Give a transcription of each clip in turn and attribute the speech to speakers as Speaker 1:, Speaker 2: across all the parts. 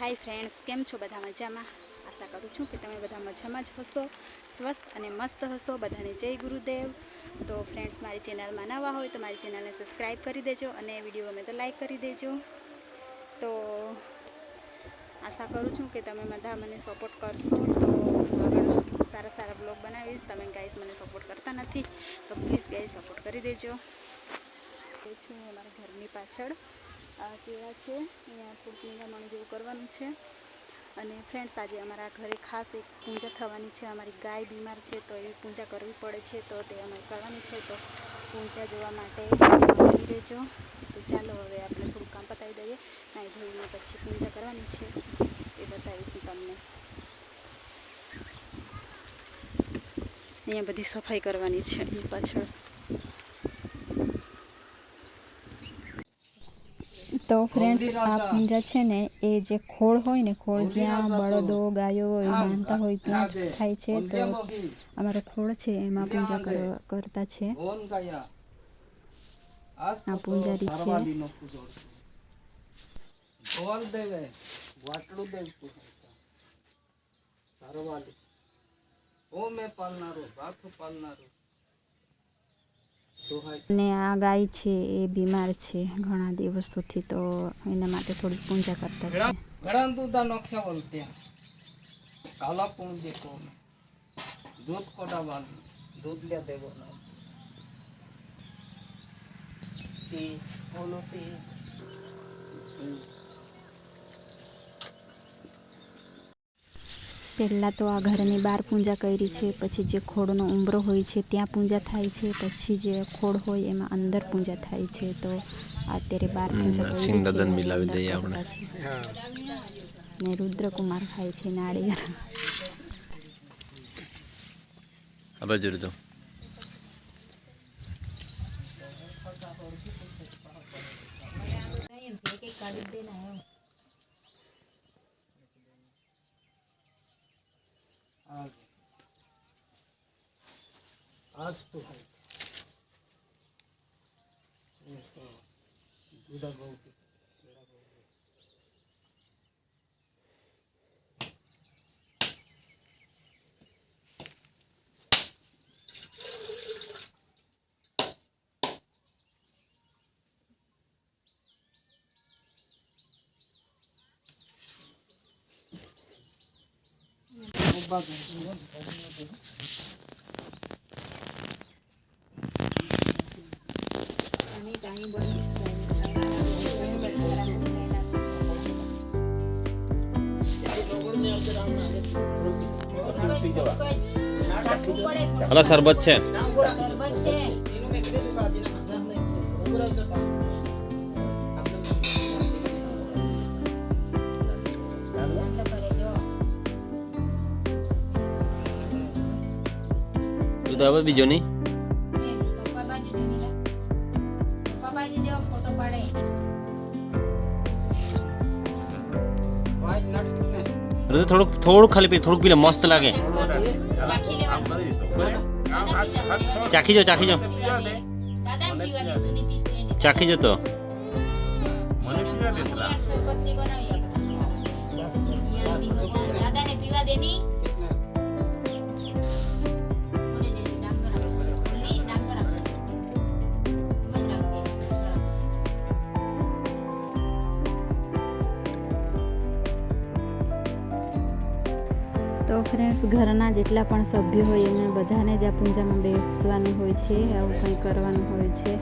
Speaker 1: Hi friends કેમ છો બધા મજામાં? આશા કરું છું કે તમે બધા મજામાં જ હશો, સ્વસ્થ અને મસ્ત હશો. બધાને જય ગુરુદેવ. તો ફ્રેન્ડ્સ મારી ચેનલમાં નવા હોય તો મારી ચેનલને સબસ્ક્રાઈબ કરી દેજો અને વીડિયો ગમે તો લાઈક કરી દેજો. તો આશા કરું છું કે તમે બધા મને સપોર્ટ કરશો. તો આગળ સારા સારા બ્લોગ બનાવીશ. તમે ગાઈસ મને સપોર્ટ કરતા નથી, તો પ્લીઝ ગાઈસ સપોર્ટ કરી દેજો. છું અમારા ઘરની પાછળ. આ કેળા છે. અહીંયા પૂરતી નિંદામણ જેવું કરવાનું છે. અને ફ્રેન્ડ્સ આજે અમારા ઘરે ખાસ એક પૂજા થવાની છે. અમારી ગાય બીમાર છે, તો એવી પૂજા કરવી પડે છે, તો તે અમે કરવાની છે. તો પૂજા જોવા માટે રહેજો. તો ચાલો હવે આપણે થોડું કામ પતાવી દઈએ. નાઈ ધોઈને પછી પૂજા કરવાની છે. એ બતાવીશું તમને. અહીંયા બધી સફાઈ કરવાની છે. અહીં પાછળ તો ફ્રેન્ડ્સ આ પૂંજા છે ને એ જે ખોળ હોય ને ખોળ જ્યાં બળદો ગાયો એ બાંધતા હોય ત્યાં જ થાય છે. તો અમારો ખોળ છે એમાં પૂજા કરતા છે. આ પૂંજારી છે.
Speaker 2: ઢોલ દેવે વાટલું દેવ સારવાલી ઓ મેં પાલનારું ભાથ પાલનારું. દોહાઈ
Speaker 1: અને આ ગાય છે, એ બીમાર છે, ઘણા દિવસોથી તો એના માટે થોડી પૂજા કરતા છે.
Speaker 2: ઘણા દૂધા નોખ્યા બોલત્યા કાલા પૂણ દેખો દૂધ કોડા બાંધ દૂધ લ્યા દેવો ના તી બોલો તી.
Speaker 1: પહેલાં તો આ ઘરની બહાર પૂજા કરી છે પછી જે ખોડનો ઉંબરો હોય છે ત્યાં પૂજા થાય છે પછી જે ખોડ હોય એમાં અંદર પૂજા થાય છે. તો અત્યારે બહાર પૂજા કરી
Speaker 3: મિલાવી દઈએ આપણે.
Speaker 1: ને રુદ્રકુમાર ખાય છે નાળિયેર.
Speaker 3: આ જરૂર તો
Speaker 2: आज અસ્તુ જુદા ગૌ bagulho. અલા સરબત
Speaker 3: છે. સરબત છે તો હવે બીજો નહીં?
Speaker 2: પપ્પા બાજી ફોટો પાડે.
Speaker 3: ઋતુ થોડુંક થોડુંક ખાલી પી થોડુંક પીલે મસ્ત લાગે ચાખી જો ચાખી જો ચાખી જો તો
Speaker 4: દાદાને પીવા દેની
Speaker 1: તો ફ્રેન્ડ્સ ઘરના જેટલા પણ સભ્યો હોય એમને બધાને જ આ પૂજામાં બેસવાનું હોય છે, આવું કંઈ કરવાનું હોય છે.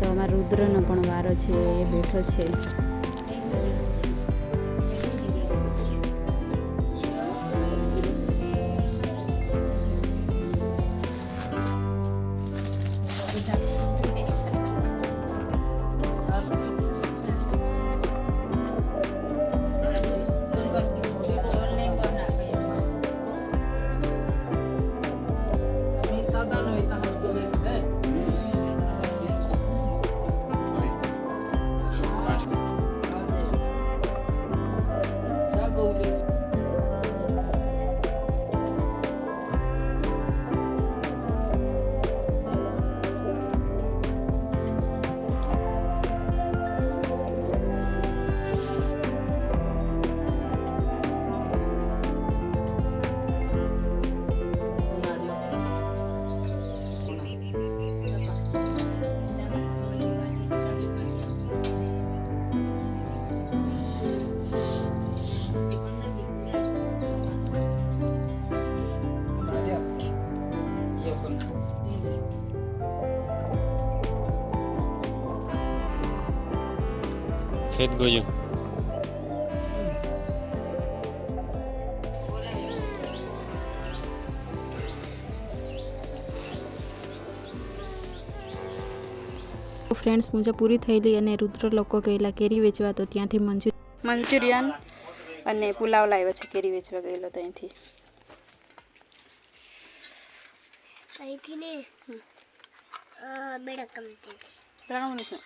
Speaker 1: તો અમારા રુદ્રનો પણ વારો છે, એ બેઠો છે.
Speaker 3: એક ગોજો
Speaker 1: ફ્રેન્ડ્સ પૂજા પૂરી થયેલી અને રુદ્ર લોકો ગયેલા કેરી વેચવા તો ત્યાંથી મંચુ મંચુરિયન અને પુલાવ લાવ્યો છે કેરી વેચવા ગયેલો ત્યાંથી
Speaker 4: અહીંથી. ને? બેડા કમતી
Speaker 1: બેડા કંપની છે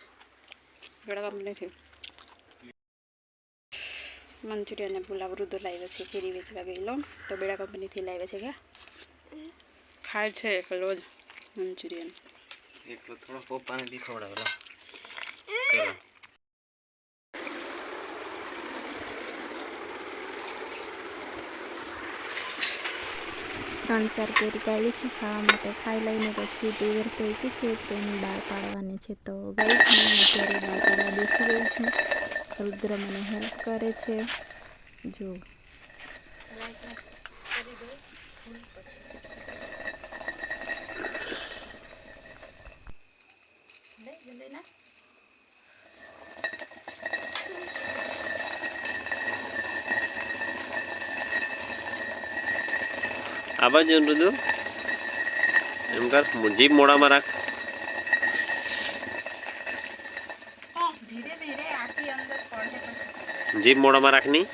Speaker 1: બેડા કંપનીથી મંચુરિયન અને પુલાવ રુદ્ર લાવ્યો છે કેરી વેચવા ગયેલો. તો બેડા કંપનીથી લાવ્યો છે કે? ખાય છે એકલો જ મંચુરિયન.
Speaker 3: એકલો થોડો પપ્પાને બી ખવડાવેલો.
Speaker 1: ત્રણ ચાર કેરી કાઢી છે ખાવા માટે ખાઈ લઈને પછી તુવેર એકી છે તેની બહાર પાડવાની છે તો ગઈ હું અત્યારે બહાર પાડવા બેસી ગઈ છું. રુદ્ર મને હેલ્પ કરે છે. જો
Speaker 3: આ બાજુ રુદુ એમ કર જીભ મોડામાં રાખ
Speaker 1: ધીરે ધીરે આખી અંદર પડે પછી
Speaker 3: જીભ મોડામાં રાખની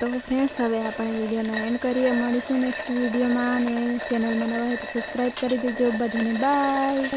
Speaker 1: તો ફ્રેન્ડ્સ હવે આપણે વિડીયોને એન્ડ કરીએ. મળીશું નેક્સ્ટ વિડીયોમાં અને ચેનલમાં નવા હોય તો સબસ્ક્રાઈબ કરી દેજો. બધાને બાય